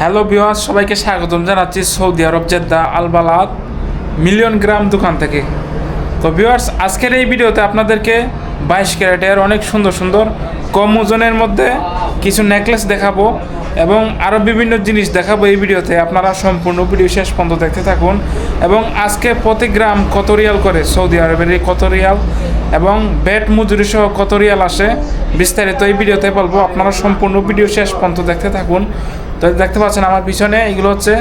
Hello viewers সবাইকে স্বাগতম জানাচ্ছি Saudi Arab Jeddah Al Balad million gram দোকান থেকে। তো ভিওয়ার্স আজকের এই ভিডিওতে আপনাদেরকে বাইশ ক্যারেটের অনেক সুন্দর সুন্দর কম ওজনের মধ্যে কিছু নেকলেস দেখাবো এবং আরও বিভিন্ন জিনিস দেখাবো এই ভিডিওতে। আপনারা সম্পূর্ণ ভিডিও শেষ পর্যন্ত দেখতে থাকুন এবং আজকে প্রতি গ্রাম কত রিয়াল করে? সৌদি আরবের এই কত রিয়াল? এবং ব্যাট মজুরি সহ কত রিয়াল আসে বিস্তারিত এই ভিডিওতে বলব। আপনারা সম্পূর্ণ ভিডিও শেষ পর্যন্ত দেখতে থাকুন। তো দেখতে পাচ্ছেন আমার পিছনে এগুলো হচ্ছে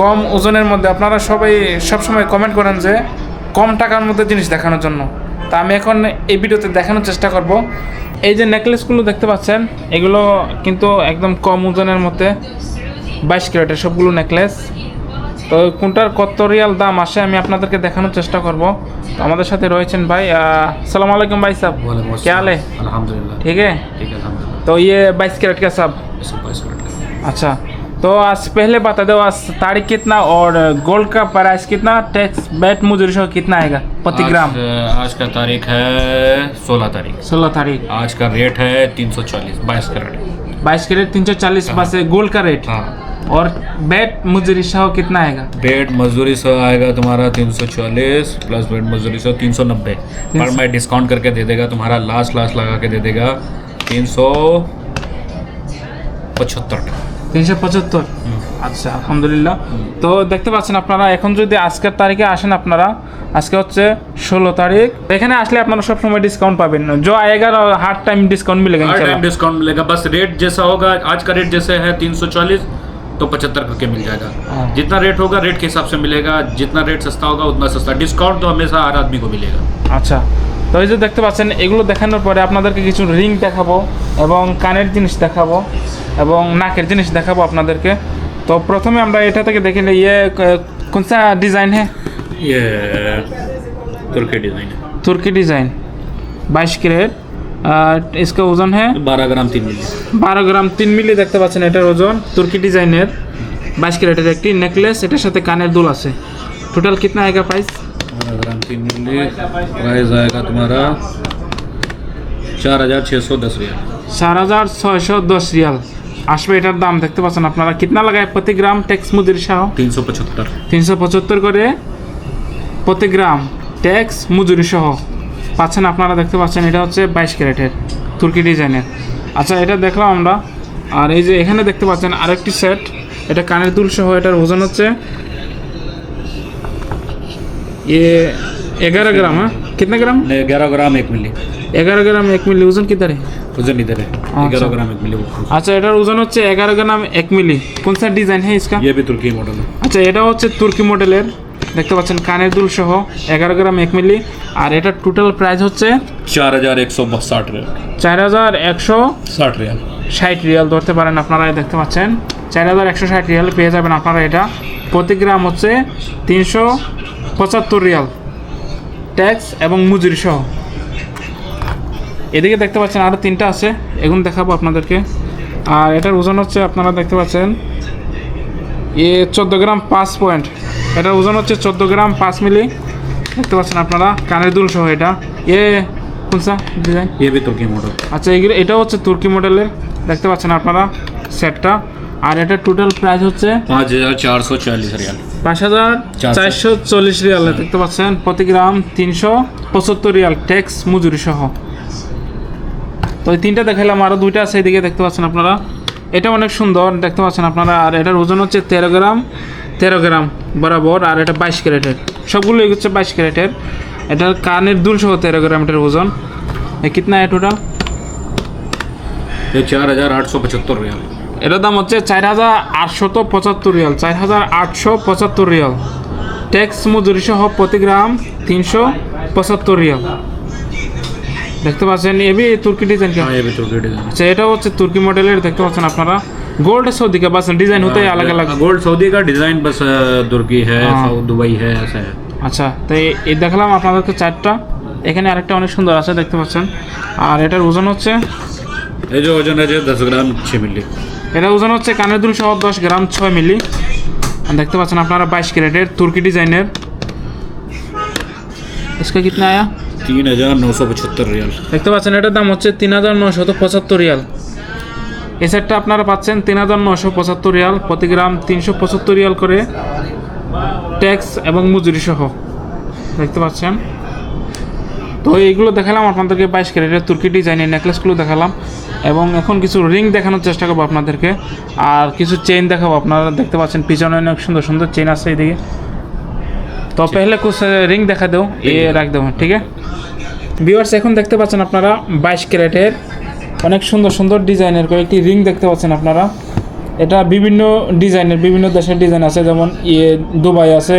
কম ওজনের মধ্যে। আপনারা সবাই সবসময় কমেন্ট করেন যে কম টাকার মধ্যে জিনিস দেখানোর জন্য। তা আমি এখন এই ভিডিওতে দেখানোর চেষ্টা করব। এই যে নেকলেসগুলো দেখতে পাচ্ছেন, এগুলো কিন্তু একদম কম ওজনের মধ্যে। বাইশ ক্যারেটের সবগুলো নেকলেস তো কোনটার কত রিয়াল দাম আসে আমি আপনাদেরকে দেখানোর চেষ্টা করব তো আমাদের সাথে রয়েছেন ভাই সালাম আলাইকুম ভাই সাহেব वालेकुम क्या हाल है अल्हम्दुलिल्लाह ठीक है ठीक है अल्हम्दुलिल्लाह तो ये बाईस कैरेट का सब सब बाईस करोड़ का अच्छा तो आज पहले बता दो आज तारीख कितना और गोल्ड का प्राइस कितना टैक्स बैट मुजरी सौ कितना आएगा प्रति ग्राम आज, आज का तारीख है सोलह तारीख सोलह तारीख आज का रेट है तीन सौ चालीस बाईस करोड़ बाईस के रेट तीन सौ चालीस पास है गोल्ड का रेट हाँ। और बेट मजदूरी सौ कितना आएगा? बेट मजदूरी सौ आएगा तुम्हारा तीन सौ चालीस प्लस बेट मजदूरी सौ तीन सौ नब्बे। पर मैं डिस्काउंट करके दे देगा तुम्हारा लास्ट लास्ट लगा के दे देगा तीन सौ पचहत्तर। তিনশো পঁচাত্তর আচ্ছা আলহামদুলিল্লাহ তো দেখতে পাচ্ছেন আপনারা এখন যদি আজকের তারিখে আসেন আপনারা আজকে হচ্ছে ষোলো তারিখ এখানে আসলে আপনারা সবসময় ডিসকাউন্ট পাবেন जो आएगा हर टाइम डिस्काउंट मिलेगा हर टाइम इंशाल्लाह। डिस्काउंट मिलेगा बस रेट जैसा होगा आज का रेट जैसे है तीन सौ चालीस तो पचहत्तर करके मिल जाएगा हाँ। जितना रेट होगा रेट के हिसाब से मिलेगा जितना रेट सस्ता होगा उतना सस्ता डिस्काउंट तो हमेशा हर आदमी को मिलेगा আচ্ছা তো এই যে দেখতে পাচ্ছেন এগুলো দেখানোর পরে আপনাদেরকে কিছু রিং দেখাবো এবং কানের জিনিস দেখাবো এবং নাকের জিনিস দেখাবো আপনাদেরকে। তো প্রথমে আমরা এটা থেকে দেখে নিই ইয়ে কোনসা ডিজাইন হ্যাঁ ये तुर्की डिज़ाइन है तुर्की डिज़ाइन बाईस ক্যারেট। इसका ওজন হ্যাঁ বারো গ্রাম তিন মিলি। বারো গ্রাম তিন মিলি দেখতে পাচ্ছেন এটার ওজন তুর্কি ডিজাইনের বাইশ ক্যারেটের একটি নেকলেস এটার সাথে কানের দুল আছে। টোটাল কিতনা আয়েগা প্রাইস बारह ग्राम तीन मिली प्राइस आएगा तुम्हारा चार हज़ार छः চার হাজার ছয়শো দশ রিয়াল। আসবে এটার দাম দেখতে পাচ্ছেন আপনারা কিতনা লাগায় প্রতি গ্রাম ট্যাক্স মুদির সহ तीन सौ पचहत्तर তিনশো পঁচাত্তর করে প্রতি গ্রাম ট্যাক্স মজুরি সহ পাচ্ছেন আপনারা দেখতে পাচ্ছেন এটা হচ্ছে বাইশ ক্যারেটের তুর্কি ডিজাইনের আচ্ছা এটা দেখলাম আমরা আর এই যে এখানে দেখতে পাচ্ছেন আরেকটি সেট এটা কানের দুল সহ এটার ওজন হচ্ছে ये ग्यारह ग्राम हाँ कितना ग्राम ग्यारह ग्राम एक मिली এগারো গ্রাম এক মিলি ওজন কিতারে वजन इधर है ग्यारह ग्राम एक मिली वो আচ্ছা এটার ওজন হচ্ছে এগারো গ্রাম এক মিলি কোন সা ডিজাইন হ্যাঁ ইসকা ये भी तुर्की मॉडल है আচ্ছা এটা হচ্ছে তুর্কি মডেলের দেখতে পাচ্ছেন কানের দুল সহ এগারো গ্রাম এক মিলি আর এটার টোটাল প্রাইস হচ্ছে चार हजार एक सौ साठ रियाल চার হাজার একশো साठ रियाल ষাট রিয়াল ধরতে পারেন আপনারা এই দেখতে পাচ্ছেন চার হাজার একশো ষাট রিয়াল পেয়ে যাবেন আপনারা এটা প্রতি গ্রাম হচ্ছে তিনশো পঁচাত্তর রিয়াল ট্যাক্স এবং মজুরি সহ এদিকে দেখতে পাচ্ছেন আরও তিনটা আছে এখন দেখাবো আপনাদেরকে। আর এটার ওজন হচ্ছে আপনারা দেখতে পাচ্ছেন এ চোদ্দ গ্রাম পাঁচ পয়েন্ট। এটার ওজন হচ্ছে চোদ্দ গ্রাম পাঁচ মিলি। দেখতে পাচ্ছেন আপনারা কানের দুল সহ এটা। এ কোনসা ডিজাইন এ বি তুর্কি মডেল আচ্ছা এগুলো এটা হচ্ছে তুর্কি মডেলের দেখতে পাচ্ছেন আপনারা সেটটা আর এটা টোটাল প্রাইস হচ্ছে পাঁচ হাজার চারশো চল্লিশ রিয়াল। পাঁচ হাজার চারশো চল্লিশ রিয়াল। দেখতে পাচ্ছেন প্রতি গ্রাম তিনশো পঁচাত্তর রিয়াল ট্যাক্স মজুরি সহ। তো এই তিনটা দেখালাম আরও দুইটা আছে এদিকে দেখতে পাচ্ছেন আপনারা এটা অনেক সুন্দর দেখতে পাচ্ছেন আপনারা আর এটার ওজন হচ্ছে তেরো গ্রাম তেরো গ্রাম বরাবর আর এটা বাইশ ক্যারেটের সবগুলোই হচ্ছে বাইশ ক্যারেটের এটার কানের দুল সহ তেরো গ্রাম এটার ওজন এ কিতনা है টোটাল ये चार हजार आठ सौ पचहत्तर रियाल এটার দাম হচ্ছে চার হাজার আটশত পঁচাত্তর রিয়াল চার হাজার আটশো পঁচাত্তর রিয়াল ট্যাক্স মজুরি সহ প্রতি গ্রাম তিনশো পঁচাত্তর রিয়াল দেখতে পাচ্ছেন এবি তুর্কি ডিজাইন हाँ ये भी तुर्की डिजाइन আচ্ছা এটা হচ্ছে তুর্কি মডেলের দেখতে পাচ্ছেন আপনারা গোল্ড সৌদি का बस डिजाइन होता है अलग अलग गोल्ड सऊदी का डिजाइन बस अ, तुर्की है हाँ। साउथ दुबई है ऐसा है আচ্ছা তো এই- এই দেখালাম আপনাদেরকে চারটা এখানে আরেকটা অনেক সুন্দর আছে দেখতে পাচ্ছেন আর এটার ওজন হচ্ছে ये जो वजन है जो दस ग्राम छः मिली এটা ওজন হচ্ছে কানের দুল সহ দশ গ্রাম ছয় মিলি আর দেখতে পাচ্ছেন আপনারা বাইশ ক্যারেটের তুর্কি ডিজাইনের इसका कितना आया তিন হাজার নশো পঁচাত্তর রিয়াল। দেখতে পাচ্ছেন, এটার দাম হচ্ছে তিন হাজার নশো পঁচাত্তর রিয়াল। এই সেটটা আপনারা পাচ্ছেন তিন হাজার নশো পঁচাত্তর রিয়াল, প্রতি গ্রাম তিনশো পঁচাত্তর রিয়াল করে ট্যাক্স এবং মজুরি সহ। দেখতে পাচ্ছেন। তো এইগুলো দেখালাম, আপনাদেরকে বাইশ ক্যারেটের তুর্কি ডিজাইনের নেকলেসগুলো দেখালাম এবং এখন কিছু রিং দেখানোর চেষ্টা করব আপনাদেরকে। আর কিছু চেইন দেখাবো, আপনারা দেখতে পাচ্ছেন, পিছনে অনেক সুন্দর সুন্দর চেইন আছে এদিকে তো পেহলে কুছ রিং দেখা দেও এ রাখ দেবো হ্যাঁ। ঠিক আছে ভিউয়ার্স এখন দেখতে পাচ্ছেন আপনারা বাইশ ক্যারেটের অনেক সুন্দর সুন্দর ডিজাইনের কয়েকটি রিং দেখতে পাচ্ছেন আপনারা। এটা বিভিন্ন ডিজাইনের বিভিন্ন দেশের ডিজাইন আছে যেমন ইয়ে দুবাই আছে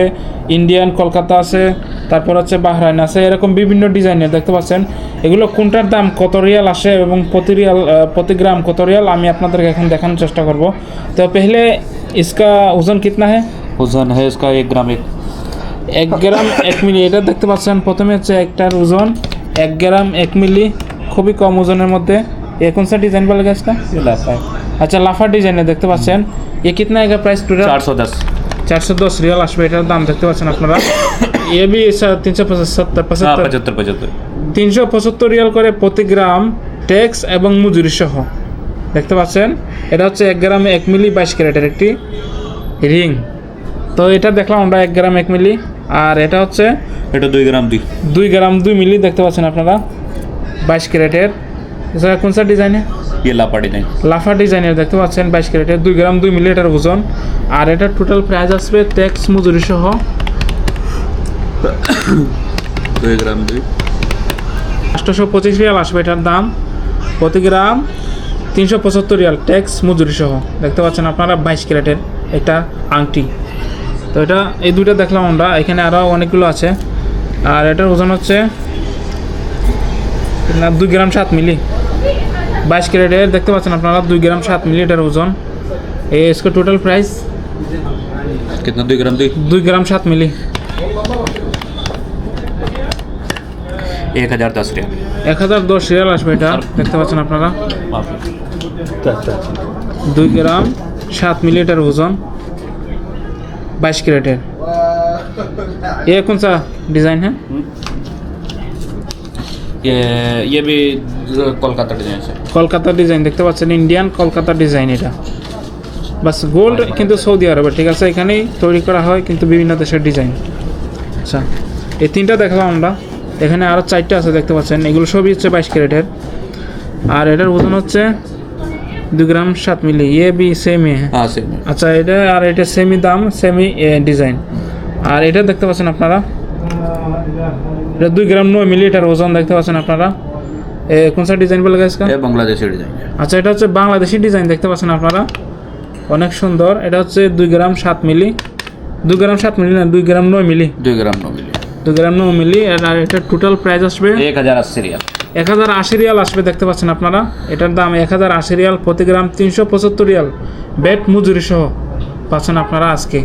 ইন্ডিয়ান কলকাতা আছে তারপর হচ্ছে বাহরাইন আছে এরকম বিভিন্ন ডিজাইনের দেখতে পাচ্ছেন। এগুলো কোনটার দাম কত রিয়াল আসে এবং প্রতি রিয়াল প্রতি গ্রাম কত রিয়াল আমি আপনাদেরকে এখন দেখানোর চেষ্টা করব। তো পেহলে ইসকা ওজন কিতনা হ্যাঁ ওজন হ্যাঁ ইসকা এক গ্রাম এক গ্রাম এক মিলি। এটা দেখতে পাচ্ছেন প্রথমে হচ্ছে একটার ওজন এক গ্রাম এক মিলি। খুবই কম ওজনের মধ্যে। এখন স্যার ডিজাইন বলে গাছটা? আচ্ছা লাফার ডিজাইনে দেখতে পাচ্ছেন। এ কিতনা এগা প্রাইস টোটাল চারশো দশ। চারশো দশ রিয়াল আসবে এটার দাম দেখতে পাচ্ছেন আপনারা। এ বি তিনশো পঁচাত্তর পঁচাত্তর। পঁচাত্তর তিনশো পঁচাত্তর রিয়াল করে প্রতি গ্রাম ট্যাক্স এবং মজুরি সহ। দেখতে পাচ্ছেন? এটা হচ্ছে এক গ্রামে এক মিলি বাইশ ক্যারেটের একটি রিং। তো এটা দেখলাম আমরা এক গ্রাম এক মিলি। আর এটা হচ্ছে এটা দুই গ্রাম দুই। দুই গ্রাম দুই মিলি দেখতে পাচ্ছেন আপনারা। বাইশ ক্যারেটের। কোন স্যার ডিজাইনে ইয়ে লাফা ডিজাইন লাফা ডিজাইনের দেখতে পাচ্ছেন বাইশ ক্যারেটের। দুই গ্রাম দুই মিলি এটার ওজন। আর এটা টোটাল প্রাইস আসবে ট্যাক্স মজুরি সহ। দুই গ্রাম দুই। পঁচিশ রিয়াল আসবে এটার দাম। প্রতি গ্রাম তিনশো পঁচাত্তর রিয়াল ট্যাক্স মজুরি সহ। দেখতে পাচ্ছেন আপনারা বাইশ ক্যারেটের এটা আংটি। তো এটা এই দুইটা দেখলাম আমরা এখানে আরও অনেকগুলো আছে আর এটার ওজন হচ্ছে না দুই গ্রাম সাত মিলি বাইশ ক্যারেটের দেখতে পাচ্ছেন আপনারা দুই গ্রাম সাত মিলি এটার ওজন এই इसका টোটাল প্রাইস कितना दुई ग्राम दुई দুই গ্রাম সাত মিলি एक हजार दस रियाल এক হাজার দশ রিয়াল আসবে এটা দেখতে পাচ্ছেন আপনারা দুই গ্রাম সাত মিলিটার ওজন বাইশ ক্যারেটের ये कौन सा डिज़ाइन है ये ये भी कोलकाता डिजाइन से কলকাতা ডিজাইন দেখতে পাচ্ছেন ইন্ডিয়ান কলকাতা ডিজাইন এটা বাস গোল্ড কিন্তু সৌদি আরবে ঠিক আছে এখানেই তৈরি করা হয় কিন্তু বিভিন্ন দেশের ডিজাইন আচ্ছা এই তিনটা দেখালাম আমরা এখানে আরও চারটে আছে দেখতে পাচ্ছেন এগুলো সবই হচ্ছে বাইশ ক্যারেটের আর এটার ওজন হচ্ছে দু গ্রাম সাত মিলি এ বি সেমি হ্যাঁ, আচ্ছা এটা আর এটা সেমি দাম সেমি ডিজাইন আর এটা দেখতে পাচ্ছেন আপনারা? এটা দুই গ্রাম নয় মিলি এটার ওজন দেখতে পাচ্ছেন আপনারা। কোন সাইড ডিজাইন বলে গেছে বাংলাদেশি ডিজাইন আচ্ছা এটা হচ্ছে বাংলাদেশি ডিজাইন দেখতে পাচ্ছেন আপনারা। অনেক সুন্দর। এটা হচ্ছে দুই গ্রাম সাত মিলি। দুই গ্রাম সাত মিলি না দুই গ্রাম নয় মিলি। দুই গ্রাম নয় মিলি। তো গ্রামে মিলি আর এটা টোটাল প্রাইস আসবে এক হাজার আশি রিয়াল। এক হাজার আশি রিয়াল আসবে দেখতে পাচ্ছেন আপনারা। এটার দাম এক হাজার আশি রিয়াল প্রতি গ্রাম তিনশো পঁচাত্তর রিয়াল। ব্যাট মজুরি সহ পাচ্ছেন আপনারা আজকে।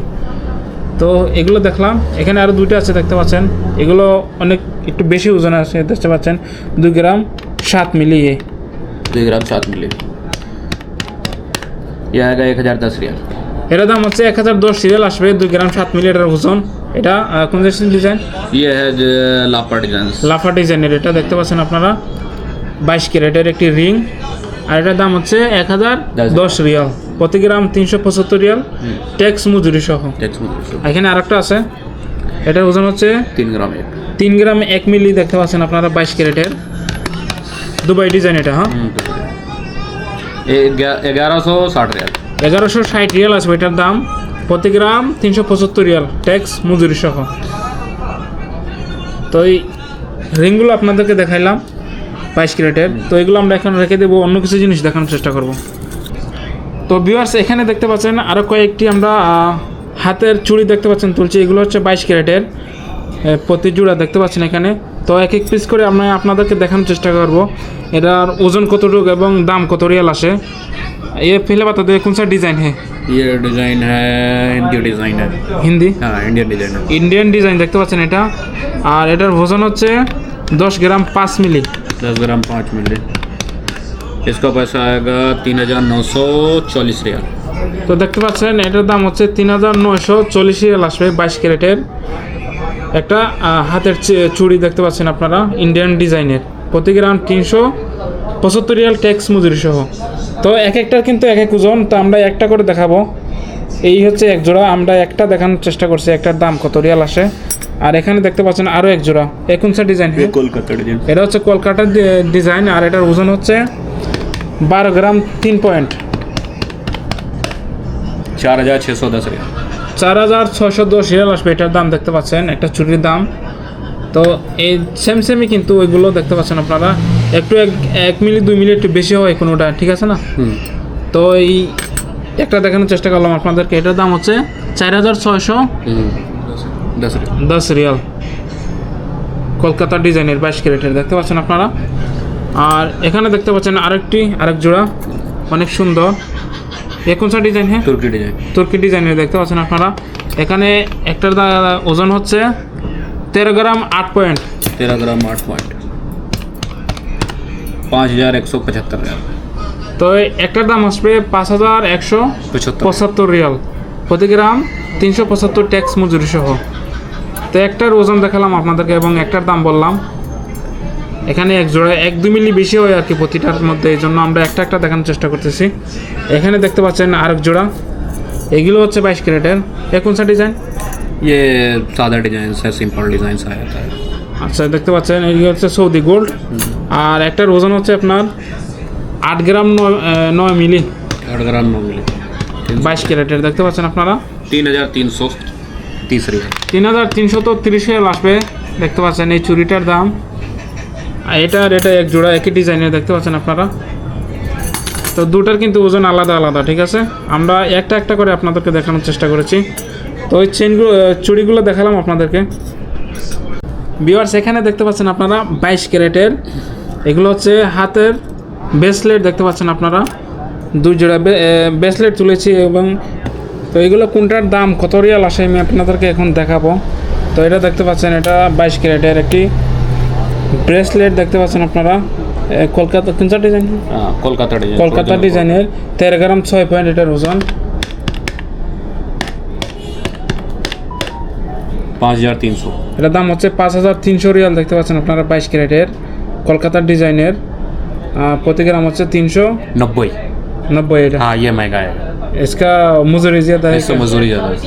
তো এগুলো দেখলাম এখানে আরও দুইটা আছে দেখতে পাচ্ছেন। এগুলো অনেক একটু বেশি ওজন আছে দেখতে পাচ্ছেন। দুই গ্রাম সাত মিলিয়ে দুই গ্রাম সাত মিলিয়ে এক হাজার দশ রিয়াল। এটার দাম হচ্ছে এক হাজার দশ সিরিয়াল আসবে দুই গ্রাম সাত মিলি এটার ওজন। এটা কোন ডিজাইন ইয়ে হ্যাজ লাফা ডিজাইন লাফা ডিজাইনের এটা দেখতে পাচ্ছেন আপনারা? বাইশ ক্যারেটের একটি রিং আর এটার দাম হচ্ছে এক হাজার দশ রিয়াল। প্রতি গ্রাম তিনশো পঁচাত্তর রিয়াল। ট্যাক্স মজুরি সহ। এখানে আর একটা আছে। এটার ওজন হচ্ছে তিন গ্রাম তিন গ্রাম এক মিলি দেখতে পাচ্ছেন আপনারা বাইশ ক্যারেটের। দুবাই ডিজাইন এটা হ্যাঁ? এগারোশো ষাট রিয়াল। এগারোশো ষাট রিয়াল আছে এটার দাম। প্রতি গ্রাম তিনশো পঁচাত্তর রিয়াল, ট্যাক্স, মজুরি সহ। তো এই রিংগুলো আপনাদেরকে দেখাইলাম, বাইশ ক্যারেটের। তো এগুলো আমরা এখন রেখে দেবো, অন্য কিছু জিনিস দেখানোর চেষ্টা করব। তো ভিউয়ার্স এখানে দেখতে পাচ্ছেন আরও কয়েকটি আমরা হাতের চুড়ি দেখতে পাচ্ছেন তুলছি। এগুলো হচ্ছে বাইশ ক্যারেটের প্রতি জোড়া দেখতে পাচ্ছেন এখানে। তো এক এক পিস করে আমরা আপনাদেরকে দেখানোর চেষ্টা করব এটার ওজন কতটুকু এবং দাম কত রিয়াল আসে ये पहले बता दो कौन सा डिज़ाइन है ये डिज़ाइन है इंडियन डिज़ाइन है হিন্দি हाँ इंडियन डिज़ाइन है ইন্ডিয়ান ডিজাইন দেখতে পাচ্ছেন এটা আর এটার ওজন হচ্ছে দশ গ্রাম পাঁচ মিলি दस ग्राम पाँच मिली इसका पैसा आएगा तीन हजार नौ सौ चालीस रियाल তো দেখতে পাচ্ছেন এটার দাম হচ্ছে তিন হাজার নয়শো চল্লিশ রিয়াল আসবে বাইশ ক্যারেটের একটা হাতের চুড়ি দেখতে পাচ্ছেন আপনারা ইন্ডিয়ান ডিজাইনের প্রতি গ্রাম তিনশো পঁচাত্তর রিয়াল ট্যাক্স মজুরি সহ। তো এক একটার কিন্তু এক এক ওজন তো আমরা একটা করে দেখাবো। এই হচ্ছে এক জোড়া আমরা একটা দেখানোর চেষ্টা করছি একটার দাম কত রিয়াল আসে। আর এখানে দেখতে পাচ্ছেন আরও এক জোড়া একুনসা ডিজাইন হ্যাঁ? কলকাতা এটা হচ্ছে কলকাতার ডিজাইন আর এটার ওজন হচ্ছে বারো গ্রাম তিন পয়েন্ট। চার হাজার ছশো দশ রিয়াল। চার হাজার ছশো দশ রিয়াল আসবে এটার দাম দেখতে পাচ্ছেন একটা চুরির দাম। তো এই সেম সেমই কিন্তু ওইগুলো দেখতে পাচ্ছেন আপনারা। একটু এক এক মিলি দুই মিলি একটু বেশি হয় কোনোটা ঠিক আছে না? তো এই একটা দেখানোর চেষ্টা করলাম আপনাদেরকে এটার দাম হচ্ছে চার হাজার ছয়শো দশ রিয়াল। কলকাতা ডিজাইনের বাইশ ক্যারেটের দেখতে পাচ্ছেন আপনারা? আর এখানে দেখতে পাচ্ছেন আরেকটি আরেক জোড়া। অনেক সুন্দর। এ কোন সা ডিজাইন হ্যাঁ তুর্কি ডিজাইন তুর্কি ডিজাইনের দেখতে পাচ্ছেন আপনারা। এখানে একটার ওজন হচ্ছে তেরো গ্রাম আট পয়েন্ট তেরো গ্রাম আট পয়েন্ট পাঁচ হাজার একশো পঁচাত্তর তো একটার দাম আসবে পাঁচ হাজার একশো পঁচাত্তর। রিয়াল প্রতি গ্রাম তিনশো পঁচাত্তর ট্যাক্স মজুরি সহ। তো একটার ওজন দেখালাম আপনাদেরকে এবং একটার দাম বললাম। এখানে এক জোড়া এক দু মিলি বেশি হয় আর কি প্রতিটার মধ্যে এই জন্য আমরা একটা একটা দেখানোর চেষ্টা করতেছি। এখানে দেখতে পাচ্ছেন আরেক জোড়া। এগুলো হচ্ছে বাইশ ক্যারেটের। এ কোন সা ডিজাইন ইয়ে সাদা ডিজাইন সিম্পল ডিজাইন আচ্ছা দেখতে পাচ্ছেন এগুলো হচ্ছে সৌদি গোল্ড আর একটার ওজন হচ্ছে আপনার আট গ্রাম নয় মিলি। আট গ্রাম নয় মিলি। বাইশ ক্যারেটের দেখতে পাচ্ছেন আপনারা? তিন হাজার তিনশো তিরিশ তিন হাজার তিনশো তো তিরিশ রিয়াল আসবে। দেখতে পাচ্ছেন এই চুরিটার দাম। এটা আর এটা এক জোড়া, একই ডিজাইনের দেখতে পাচ্ছেন আপনারা? তো দুটার কিন্তু ওজন আলাদা আলাদা, ঠিক আছে? আমরা একটা একটা করে আপনাদেরকে দেখানোর চেষ্টা করেছি। তো ওই চেনগুলো চুড়িগুলো দেখালাম আপনাদেরকে। বিওয়ার্স এখানে দেখতে পাচ্ছেন আপনারা বাইশ ক্যারেটের। এগুলো হচ্ছে হাতের ব্রেসলেট দেখতে পাচ্ছেন আপনারা? দুই জোড়া ব্রেসলেট তুলেছি এবং তো এগুলো কোনটার দাম, কত রিয়াল আসে আমি আপনাদেরকে এখন দেখাবো। তো এটা দেখতে পাচ্ছেন, এটা বাইশ ক্যারেটের একটি ব্রেসলেট দেখতে পাচ্ছেন আপনারা এ, কলকাতা কোনটা ডিজাইন हाँ कोलकाता डिजाइन কলকাতা ডিজাইনের তেরো গ্রাম ছয় পয়েন্ট এটার ওজন पाँच हजार तीन सौ এটার দাম হচ্ছে পাঁচ হাজার তিনশো রিয়াল দেখতে পাচ্ছেন আপনারা বাইশ ক্যারেটের কলকাতার ডিজাইনের আহ, প্রতি গ্রাম হচ্ছে তিনশো नब्बे नब्बे এটা हाँ ये महंगा है इसका मुजरी ज्यादा है इससे मजदूरी ज़्यादा है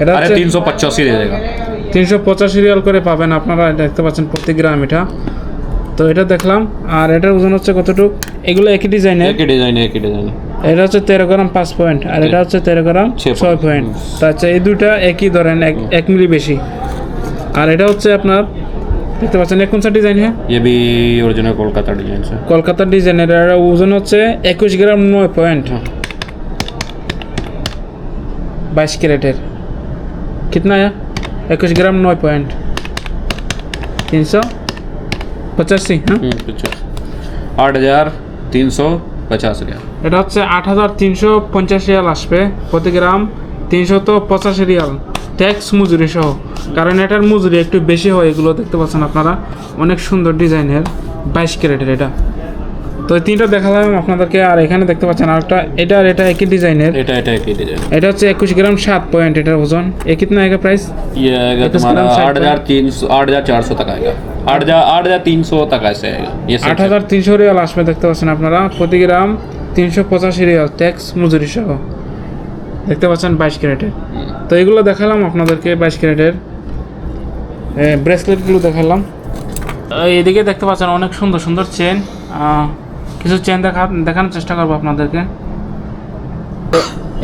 এটা अरे হচ্ছে तीन सौ पचासी दे देगा তিনশো পঁচাশি রিয়াল করে পাবেন আপনারা এটা দেখতে পাচ্ছেন প্রতি গ্রাম এটা তো এটা দেখলাম আর এটার ওজন হচ্ছে কতটুকু এগুলো একই ডিজাইনের एक ही डिजाइन है एक ही डिजाइन है এটা হচ্ছে তেরো গ্রাম পাঁচ পয়েন্ট আর এটা হচ্ছে তেরো গ্রাম ছয় ছয় পয়েন্ট তো আচ্ছা এই দুইটা একই ধরেন এক এক মিলি বেশি আর এটা হচ্ছে আপনার দেখতে পাচ্ছেন এখন ডিজাইন হ্যাঁ ये भी ओरिजिनल कोलकाता डिजाइन से কলকাতার ডিজাইনের এর ওজন হচ্ছে একুশ গ্রাম নয় পয়েন্ট বাইশ ক্যারেটের कितना है একুশ গ্রাম নয় পয়েন্ট তিনশো পঁচাশি হ্যাঁ? আট হাজার তিনশো পঁচাশি রিয়াল। এটা হচ্ছে আট হাজার তিনশো পঞ্চাশ রিয়াল আসবে প্রতি গ্রাম তিনশো তো পঁচাশি রিয়াল। ট্যাক্স মজুরি সহ। কারণ এটার মজুরি একটু বেশি হয় এগুলো দেখতে পাচ্ছেন আপনারা। অনেক সুন্দর ডিজাইনের বাইশ ক্যারেটের এটা। তো তিনটা দেখালাম আপনাদেরকে। আর এখানে দেখতে পাচ্ছেন আরেকটা। এটা আর এটা একই ডিজাইনের। এটা এটা একই ডিজাইন এটা হচ্ছে 21 গ্রাম 7 পয়েন্ট এটার ওজন। এ कितना आएगा प्राइस ये এটা তোমার 8300 8400 तक आएगा 8300 টাকা আছে आएगा 8300 ইয়ে রিয়াল আসবে দেখতে পাচ্ছেন আপনারা। প্রতি গ্রাম 385 রিয়াল ট্যাক্স মজুরি সহ। দেখতে পাচ্ছেন 22 ক্যারেটের। তো এগুলো দেখালাম আপনাদেরকে 22 ক্যারেটের। ব্রেসলেটগুলো দেখালাম। এদিকে দেখতে পাচ্ছেন অনেক সুন্দর সুন্দর চেন কিছু চেন দেখা দেখানোর চেষ্টা করব আপনাদেরকে।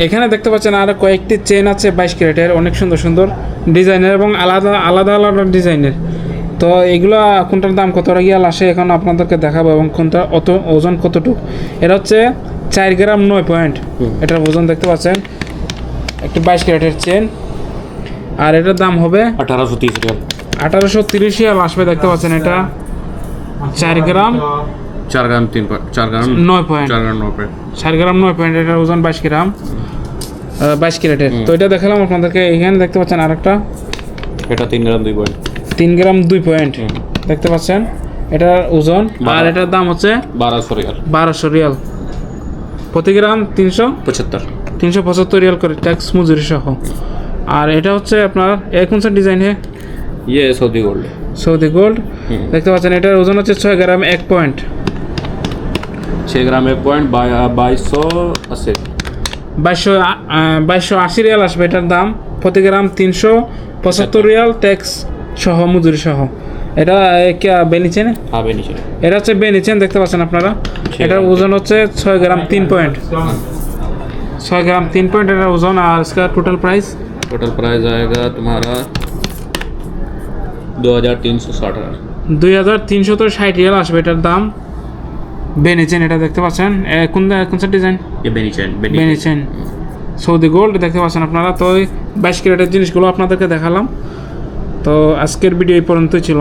এখানে দেখতে পাচ্ছেন আরও কয়েকটি চেন আছে বাইশ ক্যারেটের অনেক সুন্দর সুন্দর ডিজাইনের এবং আলাদা আলাদা আলাদা ডিজাইনের। তো এগুলো কোনটার দাম কত? রিয়াল আসে এখন আপনাদেরকে দেখাবো এবং কোনটা অত ওজন কতটুকু। এটা হচ্ছে চার গ্রাম নয় পয়েন্ট এটার ওজন দেখতে পাচ্ছেন। একটি বাইশ ক্যারেটের চেন আর এটার দাম হবে আঠারোশো তিরিশ আঠারোশো তিরিশ আসবে দেখতে পাচ্ছেন এটা। চার গ্রাম। চার গ্রাম তিন চার গ্রাম নয় পয়েন্ট। চার গ্রাম নয় পয়েন্ট। চার গ্রাম নয় পয়েন্ট এটার ওজন বাইশ গ্রাম। বাইশ ক্যারেটের। তো এটা দেখালাম আপনাদেরকে এখানে দেখতে পাচ্ছেন আর একটা এটা তিন গ্রাম দুই পয়েন্ট। তিন গ্রাম দুই পয়েন্ট। দেখতে পাচ্ছেন? এটার ওজন। আর এটার দাম হচ্ছে বারোশো রিয়াল। বারোশো রিয়াল। প্রতি গ্রাম তিনশো? পঁচাত্তর। তিনশো পঁচাত্তর রিয়াল করে ট্যাক্স মজুরি সহ। আর এটা হচ্ছে আপনার এ সব ডিজাইন হে ইয়ে সৌদি গোল্ড। Saudi gold. দেখতে পাচ্ছেন এটার ওজন হচ্ছে ছয় গ্রাম এক পয়েন্ট। छः ग्राम एक पॉइंट बाईस सौ अस्सी বাইশশো বাইশশো আশি রিয়াল আসবে এটার দাম প্রতি গ্রাম তিনশো পঁচাত্তর রিয়াল ট্যাক্স সহ মজুরি সহ এটা বেনিচেন हाँ भाई नीचे এটা হচ্ছে বেনিচেন দেখতে পাচ্ছেন আপনারা ছি, এটার okay. ওজন হচ্ছে ছয় গ্রাম তিন পয়েন্ট ছয় গ্রাম তিন পয়েন্ট এটার ওজন আর इसका টোটাল প্রাইস टोटल प्राइस आएगा तुम्हारा दो हज़ार तीन सौ साठ দুই হাজার তিনশত ষাট রিয়াল আসবে এটার দাম বেনিচেন এটা দেখতে পাচ্ছেন? কোন কোন সেট ডিজাইন বেনিচেন বেনিচেন সৌদি গোল্ড দেখতে পাচ্ছেন আপনারা। তো বাইশ ক্যারেটের জিনিসগুলো আপনাদেরকে দেখালাম। তো আজকের ভিডিও এই পর্যন্তই ছিল।